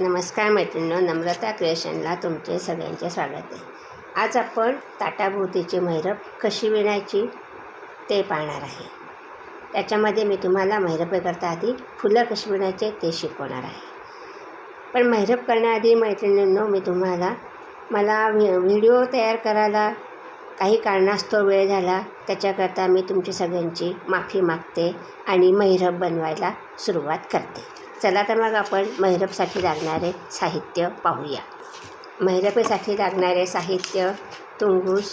नमस्कार मैत्रिणींनो नम्रता क्रिएशनला तुमचे सगळ्यांचे स्वागत आहे. आज आपण ताटाभोवतीची मैरप कशी विणायची ते पाहणार आहे. त्याच्यामध्ये मी तुम्हाला मैरपे करता आधी फुलं कशी विणायचे ते शिकवणार आहे. पण मैरप करण्याआधी मैत्रिणींनो मी तुम्हाला मला व्हि व्हिडिओ तयार करायला काही कारणास्तव वेळ झाला त्याच्याकरता मी तुमची सगळ्यांची माफी मागते आणि मैरप बनवायला सुरुवात करते. चला तर मग आपण मैरपसाठी लागणारे साहित्य पाहूया. मैरपेसाठी लागणारे साहित्य तुंगूस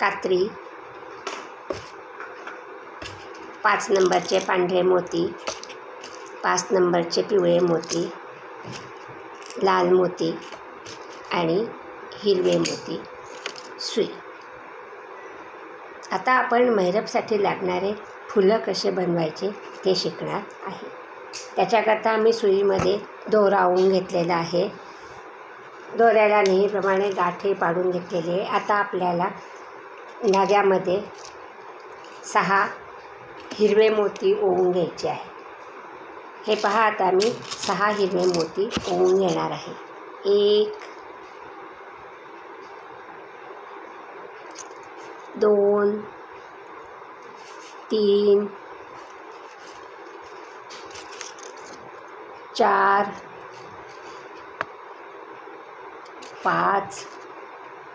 कात्री पाच नंबरचे पांढरे मोती पाच नंबरचे पिवळे मोती लाल मोती आणि हिरवे मोती. सुई. आता आपण मैरपसाठी लागणारे फुलं कसे बनवायचे? ते शिकणार आहे. त्याच्याकरता आम्ही सुईमध्ये दोरा ओवून घेतलेला आहे. दोऱ्याला नेहमीप्रमाणे गाठी पाडून घेतलेली आहे. आता आपल्याला धाग्यामध्ये सहा हिरवे मोती ओवून घ्यायचे आहे. हे पहा आता मी सहा हिरवे मोती ओवून घेणार आहे. एक दोन तीन चार पाच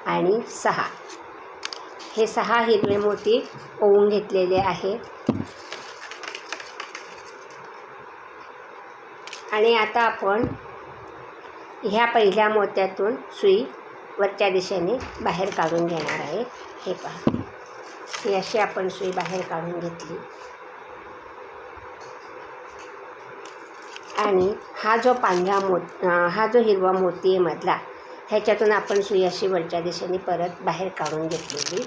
आणि सहा. हे सहा हिरवे मोती ओवून घेतलेले आहे आणि आता आपण ह्या पहिल्या मोत्यातून सुई वरच्या दिशेने बाहेर काढून घेणार आहे. हे पहा. ही अशी आपण सुई बाहेर काढून घेतली. आणि हा जो पांढरा मो हा जो हिरवा मोती आहे मधला ह्याच्यातून आपण सुई अशी वरच्या दिशेने परत बाहेर काढून घेतलेली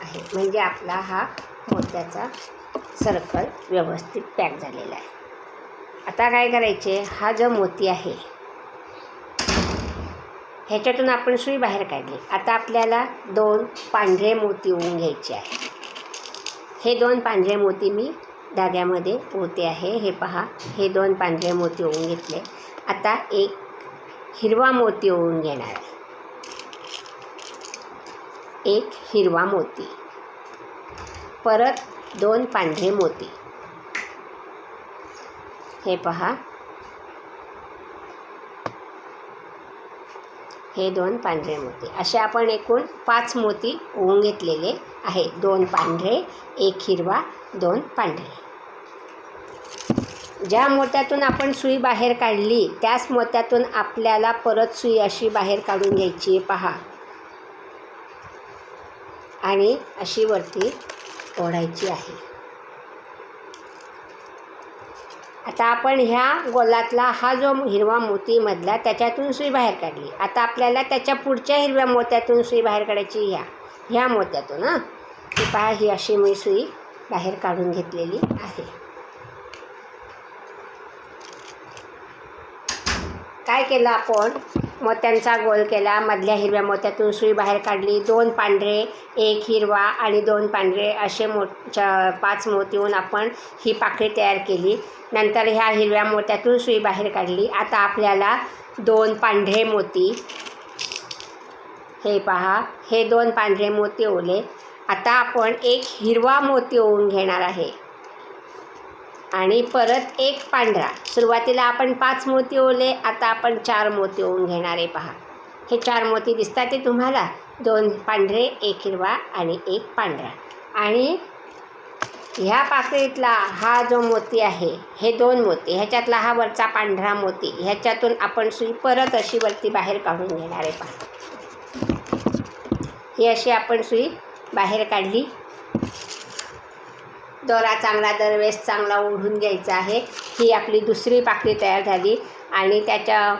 आहे. म्हणजे आपला हा मोत्याचा सर्कल व्यवस्थित पॅक झालेला आहे. आता काय करायचे? हा जो मोती आहे ह्याच्यातून आपण सुई बाहेर काढली. आता आपल्याला दोन पांढरे मोती होऊन घ्यायचे आहे. हे दोन पांढरे मोती मी धाग्यामध्ये पोहते आहे. हे पहा हे दोन पांढरे मोती होऊन घेतले. आता एक हिरवा मोती होऊन घेणार आहे. एक हिरवा मोती. परत दोन पांढरे मोती. हे पहा. हे दोन पांढरे मोती. असे आपण एकूण पाच मोती होऊन घेतलेले आहे. दोन पांढरे एक हिरवा दोन पांढरे. ज्या मोत्यातून आपण सुई बाहेर काढली त्याच मोत्यातून आपल्याला परत सुई अशी बाहेर काढून घ्यायची आहे पहा. आणि अशी वरती ओढायची आहे. आता आपण ह्या गोलातला हा जो हिरवा मोतीमधला त्याच्यातून सुई बाहेर काढली. आता आपल्याला त्याच्या पुढच्या हिरव्या मोत्यातून सुई बाहेर काढायची ह्या. ह्या मोत्यातून हां. ही पहा ही अशी मी सुई बाहेर काढून घेतलेली आहे. काय केलं आपण? मोत्यांचा गोल केला. मधल्या हिरव्या मोत्यातून सुई बाहेर काढली. दोन पांढरे एक हिरवा आणि दोन पांढरे असे मो पाच मोतीहून आपण ही पाकळी तयार केली. नंतर ह्या हिरव्या मोत्यातून सुई बाहेर काढली. आता आपल्याला दोन पांढरे मोती. हे पहा. हे दोन पांढरे मोती ओले. आता आपण एक हिरवा मोती ओवून घेणार आहे. आणि परत एक पांढरा. सुरुवातीला आपण पाच मोती ओले आता आपण चार मोती ओवून घेणार आहे पहा. हे चार मोती दिसतात ते तुम्हाला. दोन पांढरे एक हिरवा आणि एक पांढरा. आणि ह्या पाकळीतला हा जो मोती आहे हे दोन मोती. ह्याच्यातला हा वरचा पांढरा मोती. ह्याच्यातून आपण सुई परत अशी वरती बाहेर काढून घेणार आहे पहा. ही अशी आपण सुई बाहेर काढली. दोरा चांगला दरवेस चांगला ओढून घ्यायचा आहे. ही आपली दुसरी पाकळी तयार झाली आणि त्याच्या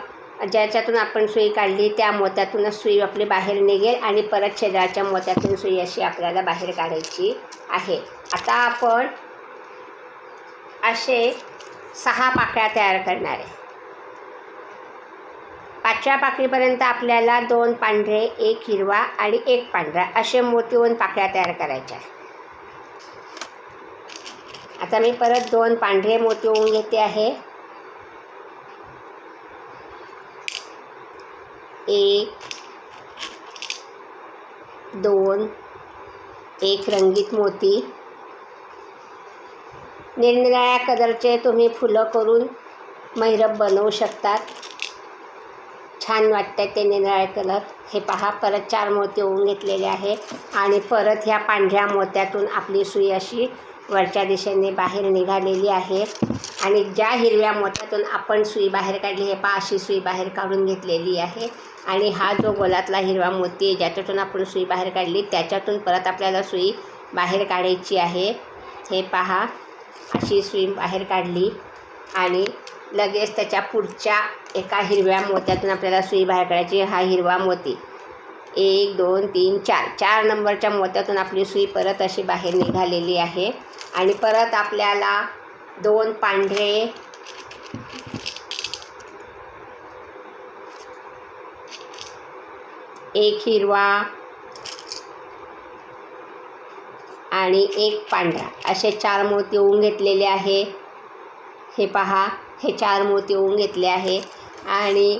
ज्याच्यातून आपण सुई काढली त्या मोत्यातूनच सुई आपली बाहेर निघेल आणि परत छेदाच्या मोत्यातून सुई अशी आपल्याला बाहेर काढायची आहे. आता आपण असे सहा पाकळ्या तयार करणार आहे. पाचव्या पाकळीपर्यंत आपल्याला दोन पांढरे एक हिरवा आणि एक पांढरा असे मोतीहून पाकळ्या तयार करायच्या. आता मी परत दोन पांढरे मोती होऊन घेते आहे. एक दोन एक रंगीत मोती. निरनिराळ्या कलरचे तुम्ही फुलं करून मैरप बनवू शकतात. छान वाटतं ते निराळे कलर. हे पहा परत चार मोती होऊन घेतलेले आहे आणि परत ह्या पांढऱ्या मोत्यातून आपली सुई अशी वरच्या दिशेने बाहेर निघालेली आहे. आणि ज्या हिरव्या मोत्यातून आपण सुई बाहेर काढली हे पहा अशी सुई बाहेर काढून घेतलेली आहे. आणि हा जो गोलातला हिरवा मोती आहे ज्याच्यातून आपण सुई बाहेर काढली त्याच्यातून परत आपल्याला सुई बाहेर काढायची आहे. हे पहा अशी सुई बाहेर काढली आणि लगेच त्याच्या पुढच्या एका हिरव्या मोत्यातून आपल्याला सुई बाहेर काढायची. हा हिरवा मोती. एक दोन तीन चार. चार नंबरच्या मोत्यातून आपली सुई परत अशी बाहेर निघालेली आहे. आणि परत आपल्याला दोन पांढरे एक हिरवा आणि एक पांढरा. असे चार मोती होऊन घेतलेले आहे. हे पहा. हे चार मोती होऊन घेतले आहे. आणि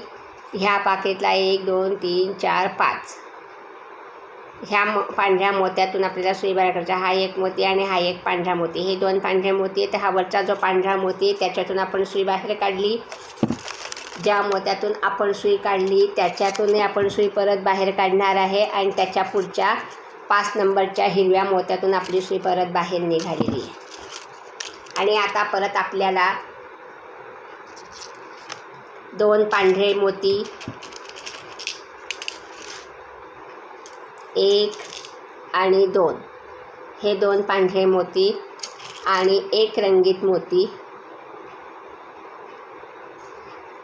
ह्या पाकिटला एक दोन तीन चार पाच. ह्या मो पांढऱ्या मोत्यातून आपल्याला सुई बाहेर हा एक मोती आणि हा एक पांढरा मोती. हे दोन पांढरे मोती आहेत. हा वरचा जो पांढरा मोती आहे त्याच्यातून आपण सुई बाहेर काढली. ज्या मोत्यातून आपण सुई काढली त्याच्यातूनही आपण सुई परत बाहेर काढणार आहे. आणि त्याच्या पुढच्या पाच नंबरच्या हिरव्या मोत्यातून आपली सुई परत बाहेर निघालेली आहे. आणि आता परत आपल्याला दोन पांढरे मोती. एक आणि दोन. हे दोन पांढरे मोती आणि एक रंगीत मोती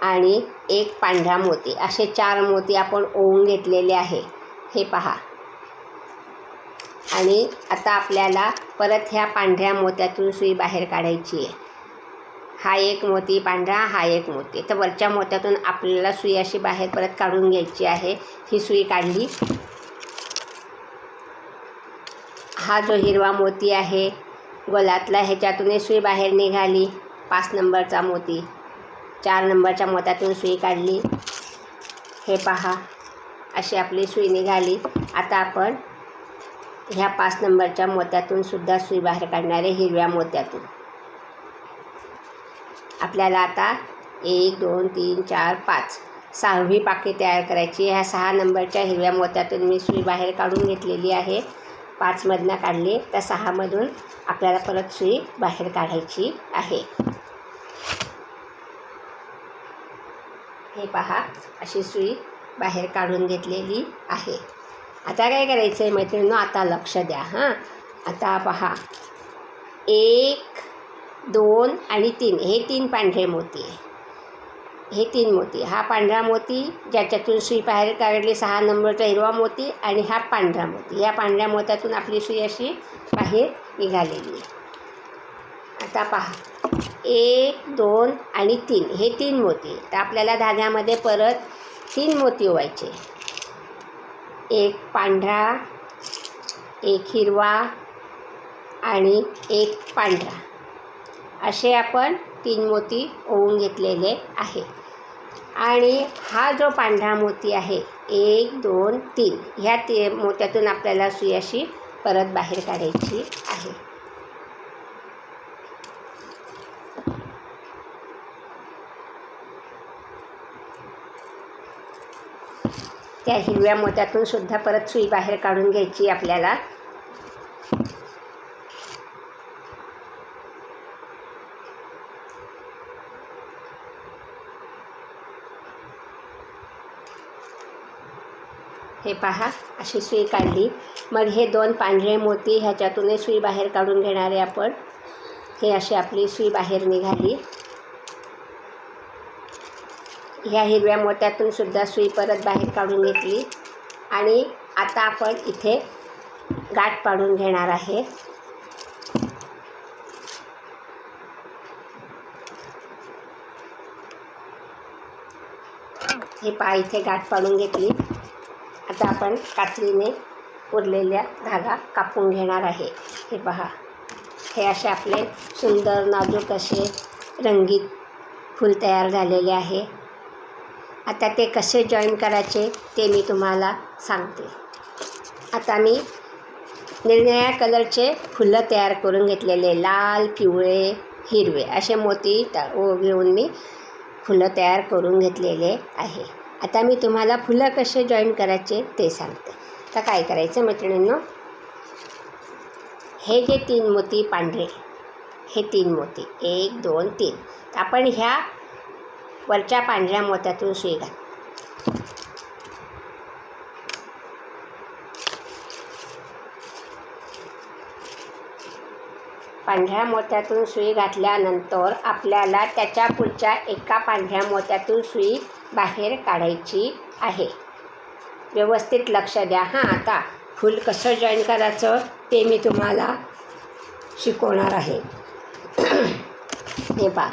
आणि एक पांढरा मोती. असे चार मोती आपण ओवून घेतलेले आहे. हे पहा. आणि आता आपल्याला परत ह्या पांढऱ्या मोत्यातून सुई बाहेर काढायची आहे. हा एक मोती पांढरा हा एक मोती. तर वरच्या मोत्यातून आपल्याला सुई अशी बाहेर परत काढून घ्यायची आहे. ही सुई काढली. हा जो हिरवा मोती आहे गोलातला ह्याच्यातूनही सुई बाहेर निघाली. पाच नंबरचा मोती. चार नंबरच्या मोत्यातून सुई काढली. हे पहा अशी आपली सुई निघाली. आता आपण ह्या पाच नंबरच्या मोत्यातून सुद्धा सुई बाहेर काढणार आहे हिरव्या मोत्यातून. आपल्याला आता एक दोन तीन चार पाच. सहावी पाकी तयार करायची. ह्या सहा नंबरच्या हिरव्या मोत्यातून मी सुई बाहेर काढून घेतलेली आहे. पाचमधनं काढली. तर सहामधून आपल्याला परत सुई बाहेर काढायची आहे. हे पहा अशी सुई बाहेर काढून घेतलेली आहे. आता काय करायचं आहे मैत्रिणींनो? आता लक्ष द्या हां. आता पहा. एक दोन आणि तीन. हे तीन पांढरे मोती आहे. हे तीन मोती. हा पांढरा मोती ज्याच्यातून सुई बाहेर काढली सहा नंबरचा हिरवा मोती आणि हा पांढरा मोती. या पांढऱ्या मोत्यातून आपली सुई अशी बाहेर निघालेली आहे. आता पहा. एक दोन आणि तीन. हे तीन मोती. तर आपल्याला धाग्यामध्ये परत तीन मोती व्हायचे एक पांढरा एक हिरवा आणि एक पांढरा. असे आपण तीन मोती ओवून घेतलेले आहे. आणि हा जो पांढरा मोती आहे एक दोन तीन ह्या ते मोत्यातून आपल्याला सुई अशी परत बाहेर काढायची आहे. त्या हिरव्या मोत्यातून सुद्धा परत सुई बाहेर काढून घ्यायची आपल्याला हे पहा अशी सुई काढली. मग हे दोन पांढरे मोती ह्याच्यातूनही सुई बाहेर काढून घेणारे आपण. हे अशी आपली सुई बाहेर निघाली. ह्या हिरव्या मोत्यातून सुद्धा सुई परत बाहेर काढून घेतली. आणि आता आपण इथे गाठ पाडून घेणार आहे. हे पा इथे गाठ पाडून घेतली. आता आपण कात्रीने उरलेल्या धागा कापून घेणार आहे. हे पहा. हे असे आपले सुंदर नाजूक असे रंगीत फूल तयार झालेले आहे. आता ते कसे जॉईन करायचे ते मी तुम्हाला सांगते. आता मी निरनिळ्या कलरचे फुलं तयार करून घेतलेले. लाल पिवळे हिरवे असे मोती टा घेऊन मी फुलं तयार करून घेतलेले आहे. आता मी तुम्हाला फुलं कसे जॉईन करायचे ते सांगते. तर काय करायचं मैत्रिणींनो? हे जे तीन मोती पांढरे हे तीन मोती. एक दोन तीन. आपण ह्या वरच्या पांढऱ्या मोत्यातून सुई घाल पांढऱ्या मोत्यातून सुई घातल्यानंतर आपल्याला त्याच्या पुढच्या एका पांढऱ्या मोत्यातून सुई बाहेर काढायची आहे. व्यवस्थित लक्ष द्या. हां आता फूल कसं जॉईन करायचं ते मी तुम्हाला शिकवणार आहे. हे पा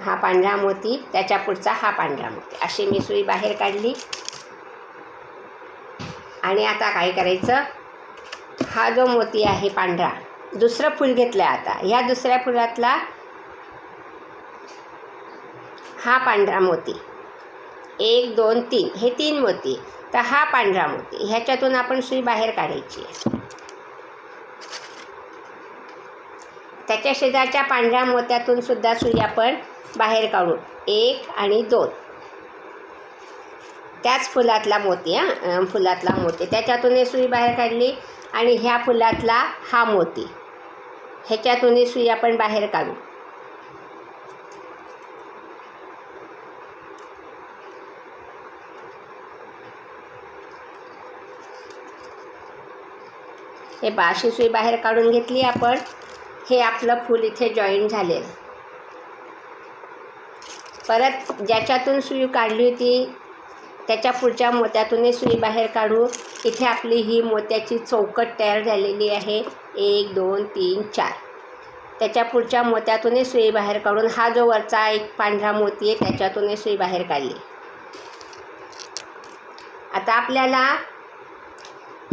हा पांढरा मोती त्याच्या पुढचा हा पांढरा मोती. अशी मी सुई बाहेर काढली. आणि आता काय करायचं? हा जो मोती आहे पांढरा दुसरं फूल घेतलं आहे आता. ह्या दुसऱ्या फुलातला हा पांढरा मोती. एक दोन तीन. हे तीन मोती. तर हा पांढरा मोती. ह्याच्यातून आपण सुई बाहेर काढायची आहे. त्याच्या शेजारच्या पांढऱ्या मोत्यातून सुद्धा सुई आपण बाहेर काढू एक आणि दोन. त्याच फुलातला मोती हां. फुलातला मोती. त्याच्यातून सुई बाहेर काढली आणि ह्या फुलातला हा मोती. ह्याच्यातून सुई आपण बाहेर काढू. हे बाशी सुई बाहेर काढून घेतली आपण. हे आपलं फूल इथे जॉईन झालेलं. परत ज्याच्यातून सुई काढली होती त्याच्या पुढच्या मोत्यातूनही सुई बाहेर काढू. इथे आपली ही मोत्याची चौकट तयार झालेली आहे. एक दोन तीन चार. त्याच्या पुढच्या मोत्यातूनही सुई बाहेर काढून. हा जो वरचा एक पांढरा मोती आहे त्याच्यातूनही सुई बाहेर काढली. आता आपल्याला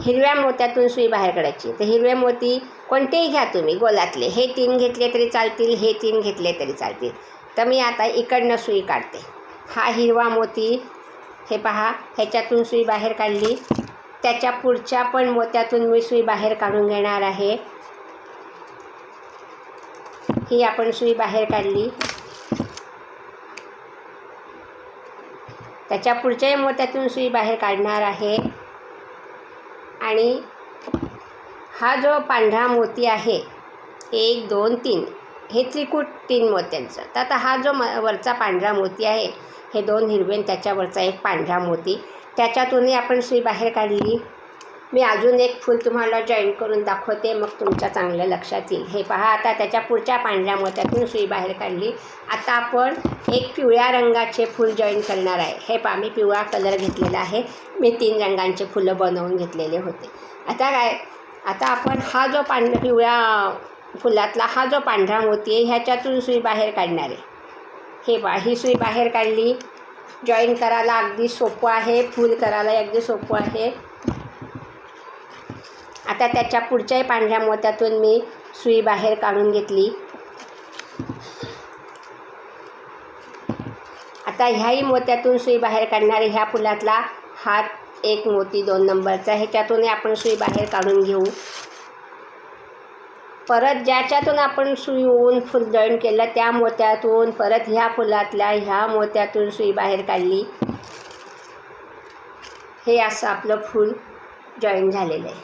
हिरव्या मोत्यातून सुई बाहेर काढायची तर हिरवे मोती कोणतेही घ्या तुम्ही गोलातले. हे तीन घेतले तरी चालतील हे तीन घेतले तरी चालतील. तर मी आता इकडनं सुई काढते. हा हिरवा मोती हे पहा ह्याच्यातून सुई बाहेर काढली. त्याच्या पुढच्या पण मोत्यातून मी सुई बाहेर काढून घेणार आहे. ही आपण सुई बाहेर काढली. त्याच्या पुढच्याही मोत्यातून सुई बाहेर काढणार आहे. आणि हा जो पांढरा मोती आहे एक दोन तीन. हे त्रिकूट तीन मोत्यांचं. तर आता हा जो म वरचा पांढरा मोती आहे हे दोन हिरवे त्याच्यावरचा एक पांढरा मोती. त्याच्यातूनही आपण सुई बाहेर काढली. मी अजून एक फूल तुम्हाला जॉईन करून दाखवते मग तुमच्या चांगलं लक्षात येईल. हे पहा आता त्याच्या पुढच्या पांढऱ्या मोत्यातून सुई बाहेर काढली. आता आपण एक पिवळ्या रंगाचे फूल जॉईन करणार आहे. हे पहा मी पिवळा कलर घेतलेला आहे. मी तीन रंगांचे फुलं बनवून घेतलेले होते. आता काय आता आपण हा जो पांढ पिवळ्या फुलातला हा जो पांढरा मोती आहे ह्याच्यातून सुई बाहेर काढणार आहे. हे बा ही सुई बाहेर काढली. जॉईन करायला अगदी सोपं आहे. फूल करायला अगदी सोपं आहे. आता त्याच्या पुढच्याही पांढऱ्या मोत्यातून मी सुई बाहेर काढून घेतली. आता ह्याही मोत्यातून सुई बाहेर काढणारे ह्या फुलातला हात एक मोती दोन नंबरचा ह्याच्यातूनही आपण सुई बाहेर काढून घेऊ. परत ज्याच्यातून आपण सुई होऊन फुल जॉईन केलं त्या मोत्यातून परत ह्या फुलातल्या ह्या मोत्यातून सुई बाहेर काढली. हे असं आपलं फूल जॉईन झालेलं आहे.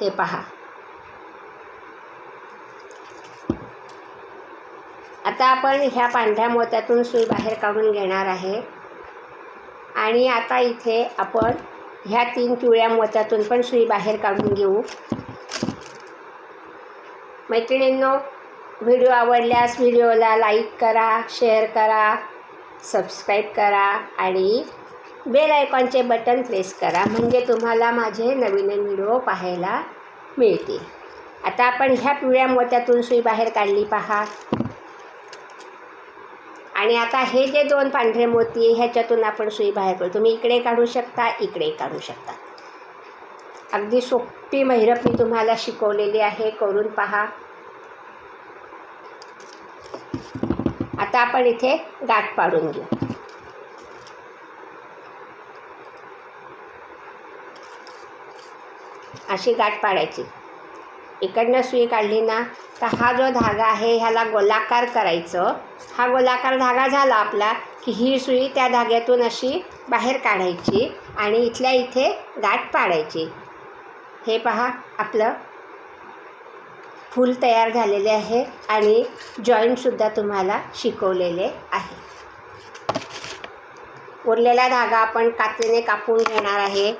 हे पहा. आता आपण ह्या पांढऱ्या मोत्यातून सुई बाहेर काढून घेणार आहे. आणि आता इथे आपण ह्या तीन पिवळ्या मोत्यातून पण सुई बाहेर काढून घेऊ. मैत्रिणींनो व्हिडिओ आवडल्यास व्हिडिओला लाईक करा शेअर करा सबस्क्राईब करा आणि बेल आयकॉनचे बटन प्रेस करा म्हणजे तुम्हाला माझे नवीन नवीन व्हिडिओ पाहायला मिळतील. आता आपण ह्या पिवळ्या मोत्यातून सुई बाहेर काढली पहा. आणि आता हे जे दोन पांढरे मोती आहे ह्याच्यातून आपण सुई बाहेर करू तुम्ही इकडे काढू शकता इकडे काढू शकता. अगदी सोपी मैरप मी तुम्हाला शिकवलेली आहे. करून पहा. आता आपण इथे गाठ पाडून घेऊ. अशी गाठ पाडायची. इकडनं सुई काढली ना तर हा जो धागा आहे ह्याला गोलाकार करायचं. हा गोलाकार धागा झाला आपला की ही सुई त्या धाग्यातून अशी बाहेर काढायची आणि इथल्या इथे गाठ पाडायची. हे पहा आपलं फूल तयार झालेले आहे आणि जॉईंटसुद्धा तुम्हाला शिकवलेले आहे. उरलेला धागा आपण काचेने कापून घेणार आहे.